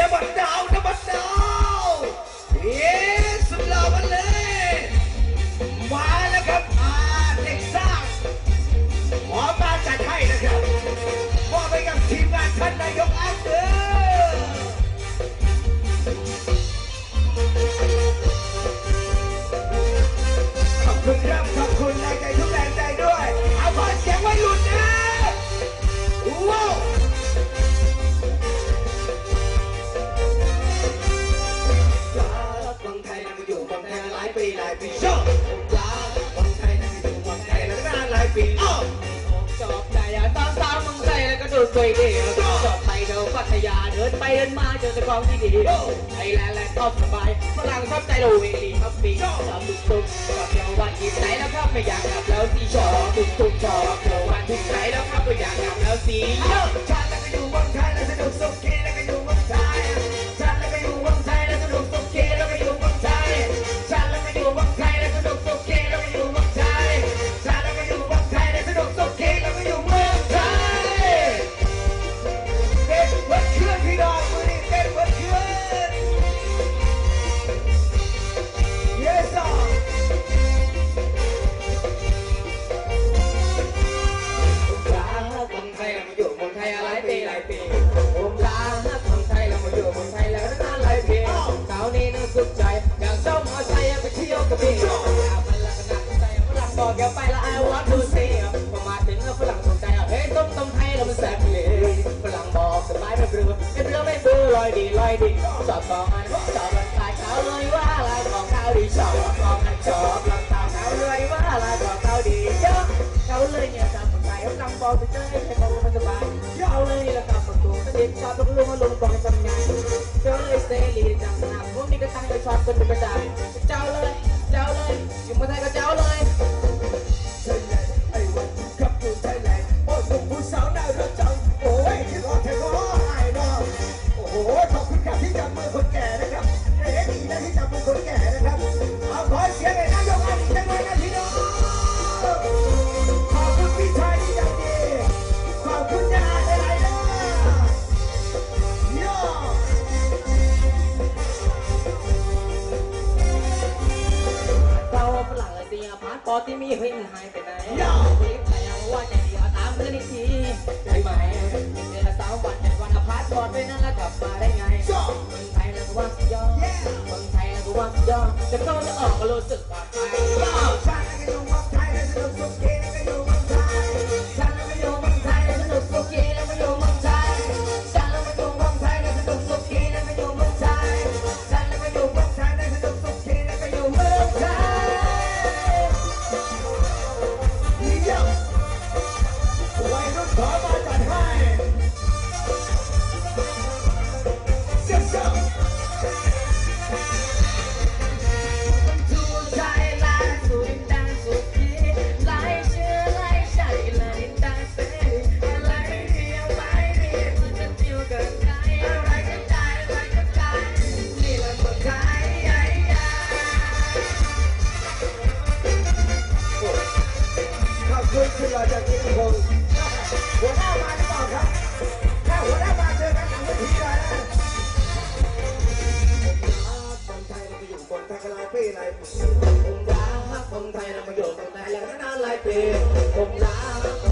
นบัาหลายปีหลายปีชอบรักเมืองไทยนะมาอยู่เมืองไทยมาหลายปีอ้าวชอบใจอะตอนสาวเมึงใจแล้วก็ดูสวยดีชอบไปเที่ยวพัทยาเดินไปเดินมาเจอแต่ของที่ดีไทยแลนด์แลนด์ชอบสบายฝรั่งชอบใจเราเวลีครับปีชอบตุ๊กตุ๊กชอบเที่ยววันที่ไหนแล้วครับไม่อยากกลับแล้วสิชอบตุ๊กตุ๊กชอบเที่ยววันที่ไหนแล้วครับไม่อยากกลับแล้วสิฉันแล้วก็อยู่ สุขใจ อย่ากเช่ามอไซค์ไปเที่ยวกับพี่มันละขนาดใจฝรั่งบอกอย่าไปละ I want to see พอมาถึงฝรั่งสนใจเฮ้ยต้มต้มไทยเรามันแซ่บเลยฝรั่งบอกสบายไม่เบื่อไม่เบื่อไม่เบื่อลอยดีลอยดีชอบของอันชอบรังกายเขาเลยว่าลายของเขาดีชอบของอันชอบรังกายเขาเลยว่าลายของเขาดีเยอะเขาเลยเนี่ยจำสบายฝรั่งบอกไปเจอให้เขามันสบายเขาเลยนี่แหละครับประตูถ้าเด็กชอบลูกลุงมาลุงบอก นี้ก็ตั้งใจ อที่มีเฮ้ยนหายไปไหนรีบไปเอาว่าจะดีเอาตามเพื่อนอีกทีใช่ไหมเดือนละสาววันจันวันละพาร์ทบอดไปนั่นแล้วกลับมาได้ไงเมืองไทยนะกูว่าสุดยอดเมไทยนะกูว่าสุดยอดจะเข้าจะออกก็รู้สึกปลอดภัยชาติก็อยู่เมืองไทยและสนุกสุขเกก็อยู่ ขึ้นลอยจากนี้ทุกหัวหน้ามาหรือเปล่าครับถ้าหัวหน้ามาเจอกันหลังเวทีเลยนะอยู่คนไทยกัลายปีหลาผมรักคนไทยเรามาอยู่คนไทยอย่างนานหลายปีผมรัก